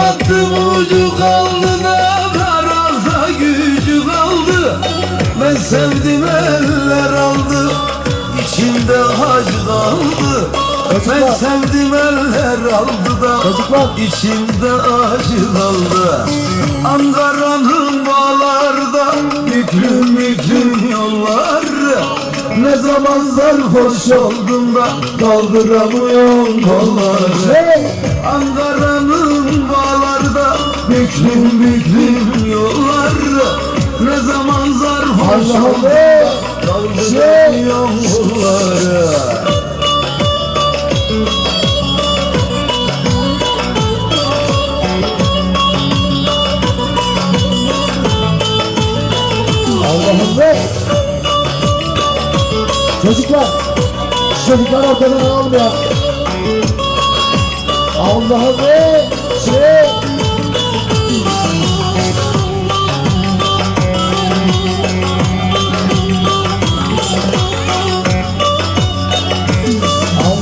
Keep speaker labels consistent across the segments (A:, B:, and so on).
A: gücü kaldı İp attım ucu kaldı da Kararda gücü kaldı. Ben sevdim eller aldı. İçimde acı kaldı. Ben sevdim eller aldı da
B: Çocuklar.
A: İçimde acı kaldı. Ankara'nın bağlarda Büklüm büklüm yollar. Ne zaman sarhoş oldum da Kaldıramıyorum kolları! Ankara'nın bağlarda Büklüm büklüm yollar Ne zaman sarhoş
B: Allah
A: oldum
B: Allah!
A: da Kaldıramıyorum kolları
B: Allah'ım be! Çocuklar! Çocuklar ortadan almıyor. Allah'ım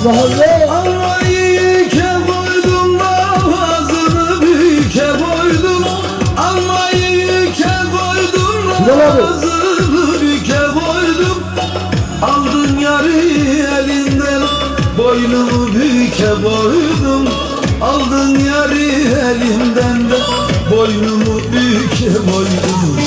A: Almayı yüke koydum ağzını büyüke koydum. Almayı yüke koydum ağzını büyüke koydum. Aldın yarı elinden boynumu büyüke koydum. Aldın yarı elimden de boynumu büyüke koydum.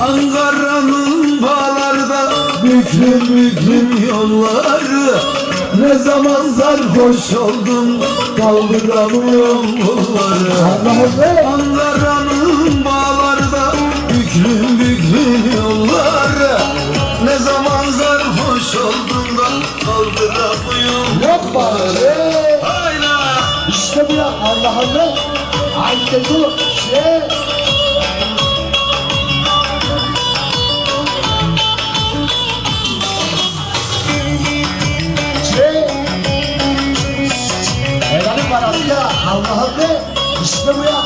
A: Ankara'nın bağlarda büklüm büklüm yolları Ne zaman sarhoş oldum kaldıramıyorum bunları! Ankara'nın bağlarda büklüm büklüm yolları Ne zaman sarhoş oldum da kaldıramıyorum
B: be!
A: Hayla
B: İşte bu ya be! Haydi dur! Şey! Şey! Var asker Allah'ım be! İşte bu ya!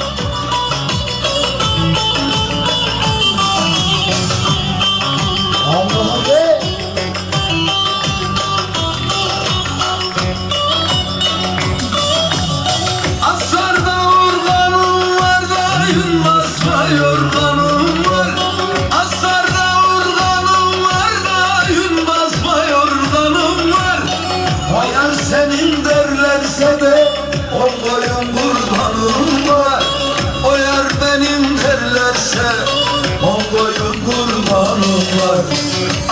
A: On boyun kurbanım var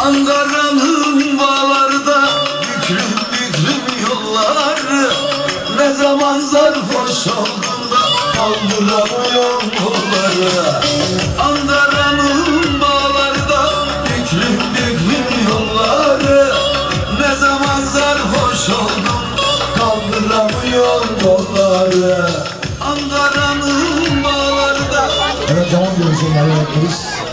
A: Ankara'nın bağlarda büklüm büklüm yolları Ne zaman sarhoş oldum da kaldıramıyorum kolları Ankara'nın bağlarda büklüm büklüm yolları Ne zaman sarhoş oldum kaldıramıyorum kolları Ankara'nın
B: John Jones in my own